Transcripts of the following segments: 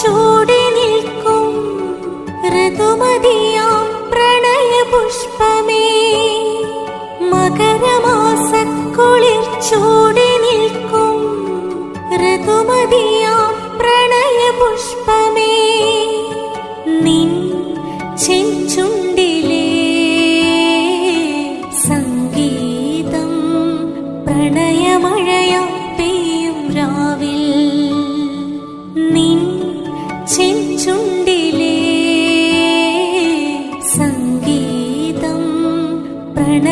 ചൂടി നിൽക്കും. ഋതുമതിയാം പ്രണയ പുഷ്പമേ മകരമാസക്കുളിർ ചൂടി നിൽക്കും. ഋതുമതിയാം പ്രണയ പുഷ്പമേ നിൻ ചെഞ്ചുണ്ടിലേ സംഗീതം പ്രണയമഴയ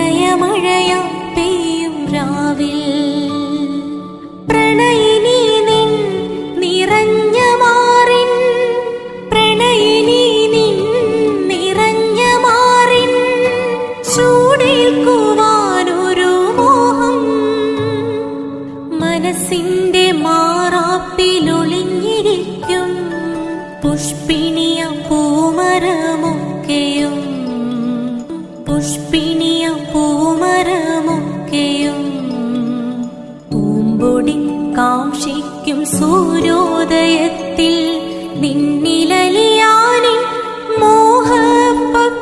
പ്രണയമഴയ പെയ്യും രാവിൽ. പ്രണയിനി നിൻ നിറഞ്ഞ മാറിൻ. പ്രണയിനി നിൻ നിറഞ്ഞ മാറിൻ. ചൂടേൽക്കുവാനൊരു മോഹം. മനസ്സിന്റെ മാറാപ്പിലൊളിഞ്ഞിരിക്കും. പുഷ്പിണിയ പൂമരമൊക്കെയും. പുഷ്പിണിയ പൂമ്പൊടി കാക്ഷിക്കും സൂര്യോദയത്തിൽ നിന്നിലലിയാനിൻ മോഹപക്ഷിയുടെ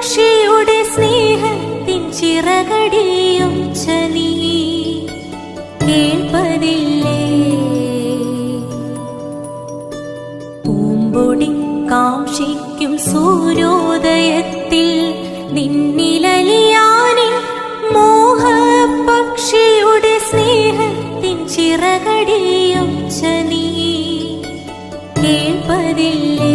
സ്നേഹത്തിൻ ചിറകടിയും ചനീ കേൾപ്പതില്ലേ കേൾപ്പതില്ലേ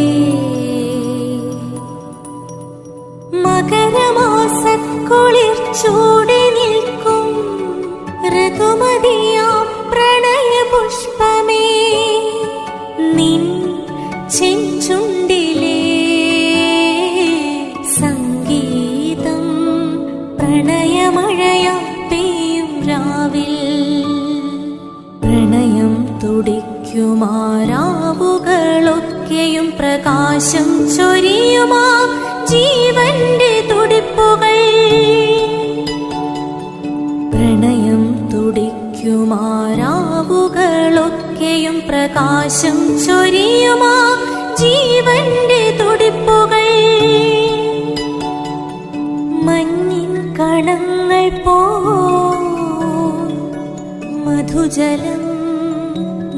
മകരമാസക്കുളിർ ചൂടി തുടിക്കുമാരാവുകളൊക്കെയും പ്രകാശം ചൊരിയുമാ ജീവന്റെ തുടിപ്പുകൾ. പ്രണയം തുടിക്കുമാരാവുകളൊക്കെയും പ്രകാശം ചൊരിയുമാ ജീവന്റെ തുടിപ്പുകൾ. മഞ്ഞിൻ കണങ്ങൾ പോ മധുജലം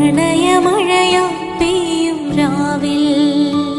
പ്രണയമഴയ പെയ്യും രാവിൽ.